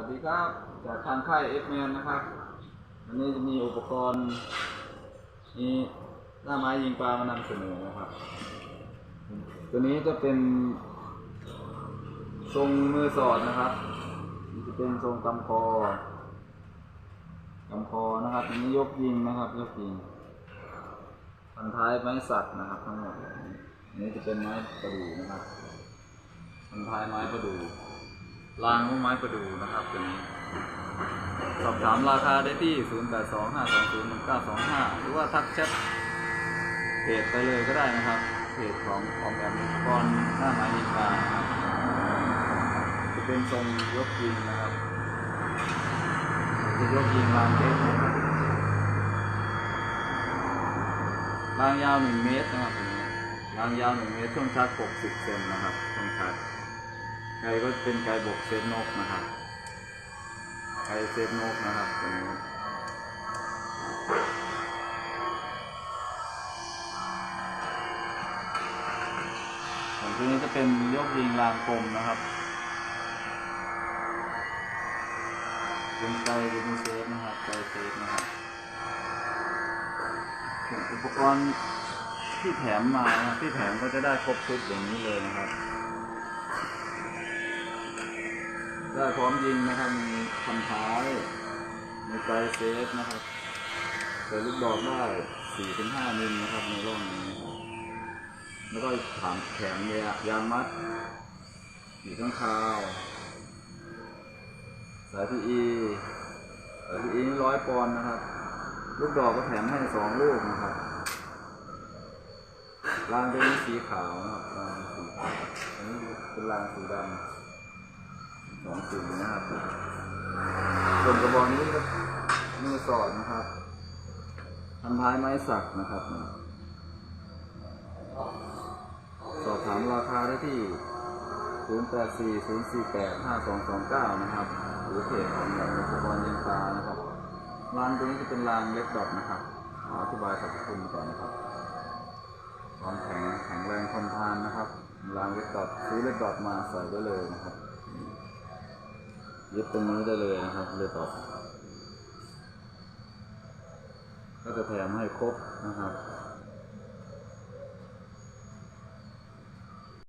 วัสดีครับ จากทางค่ายเอฟแมนนะครับ วันนี้จะมีอุปกรณ์มีหน้าไม้ยิงปลามานำเสนอนะครับ ตัวนี้จะเป็น ทรงมือสอดนะครับจะเป็นทรงกำคอกำคอนะครับอันนี้ยกยิงนะครับยกยิงพันท้ายไม้สักนะครับทั้งหมดอันนี้จะเป็นไม้ประดู่นะครับพันท้ายไม้ประดู่ รางไม้ประดูนะครับตัวนี้ สอบถามราคาได้ที่ 0825201925 หรือว่าทักแชทเพจไปเลยก็ได้นะครับเพจของออมแอมกรหน้าไม้ยิงปลาครับจะเป็นทรงยกยิงนะครับจะยกยิงรางเทปนะครับางยาว 1 เมตรนะครับตัวนี้รางยาว 1 เมตรช่วงชัก 60 เซนนะครับช่วงชัก ไก่ก็เป็นไก่บกเซฟนกนะครับ ไก่เซฟนกนะครับตัวนี้ส่วนตัวนี้จะเป็นยกยิงรางกลมนะครับ เป็นไก่เป็นเซฟนะครับ ไก่เซฟนะครับส่วนอุปกรณ์ที่แถมมาครับที่แถมก็จะได้ครบชุดอย่างนี้เลยนะครับ ได้พร้อมยิงนะครับมีพันท้ายมีไกลเซฟนะครับใส่ลูกดอกได้4ถึง5มิลนะครับในร่องนี้นะครับแล้วก็ถามแถมยายางมัด อยู่ข้างคาว สายพีอีสายพีอีร้อยปอนด์นะครับ ลูกดอกก็แถมให้สองลูกนะครับรางเป็นสีขาวนะครับรางสีขาวอันนี้เป็นรางสีดำ สองสีนะครับส่วนกระบอกนี้ก็มือสอดนะครับพันท้ายไม้สักนะครับ สอบถามราคาได้ที่ 0840485229 นะครับ หรือเพจของแบบอุปกรณ์ยิงปลานะครับรางตัวนี้จะเป็นรางเล็กดอทนะครับขออธิบายสรรพคุณก่อนนะครับความแข็งแข็งแรงทนทานนะครับรางเล็กดอทซื้อเล็กดอทมาใส่ไว้เลยนะครับ ยึดตรงนี้ได้เลยนะครับเลยต่อก็จะแถมให้ครบนะครับ